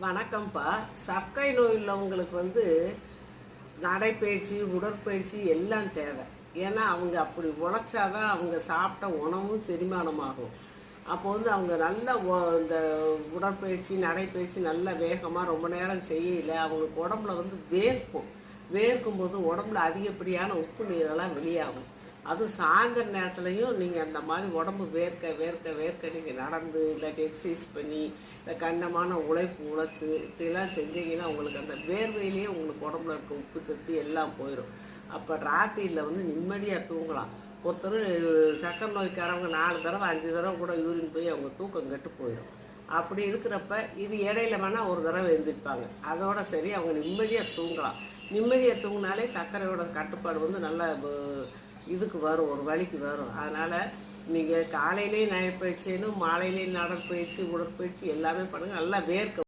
வணக்கம்ப்பா. சர்க்கரை நோய் உள்ளவங்களுக்கு வந்து நடைப்பயிற்சி உடற்பயிற்சி எல்லாம் தேவை. ஏன்னா அவங்க அப்படி உழைச்சாதான் அவங்க சாப்பிட்ட உணவும் செரிமானமாகும். அப்போ வந்து அவங்க நல்ல இந்த உடற்பயிற்சி நடைப்பயிற்சி நல்ல வேகமாக ரொம்ப நேரம் செய்யல அவங்களுக்கு உடம்புல வந்து வேர்க்கும். வேர்க்கும் போது உடம்புல அதிகப்படியான உப்பு நீரெல்லாம் வெளியாகும். அதுவும் சாயந்தர நேரத்துலையும் நீங்கள் அந்த மாதிரி உடம்பு வேர்க்க வேர்க்க வேர்க்க நீங்கள் நடந்து இல்லாட்டி எக்ஸசைஸ் பண்ணி இல்லை கண்டமான உழைப்பு உழைச்சி இப்படிலாம் செஞ்சீங்கன்னா உங்களுக்கு அந்த வேர்வையிலேயே உங்களுக்கு உடம்புல இருக்க உப்பு சத்து எல்லாம் போயிடும் அப்போ ராத்திரியில் வந்து நிம்மதியாக தூங்கலாம். ஒருத்தர் சக்கர நோய்க்காரவங்க நாலு தடவை அஞ்சு தடவை கூட யூரின் போய் அவங்க தூக்கம் கெட்டு போயிடும் அப்படி இருக்கிறப்ப இது இடையில வேணால் ஒரு தடவை எழுந்திருப்பாங்க அதோட சரி அவங்க நிம்மதியாக தூங்கலாம். நிம்மதியாக தூங்கினாலே சர்க்கரையோட கட்டுப்பாடு வந்து நல்லா இதுக்கு வரும் ஒரு வழிக்கு வரும். அதனால் நீங்கள் காலையிலேயும் நடைப்பயிற்சி மாலையிலேயும் நடற்பயிற்சி உடற்பயிற்சி எல்லாமே பண்ணுங்கள் நல்லா வேர்க்க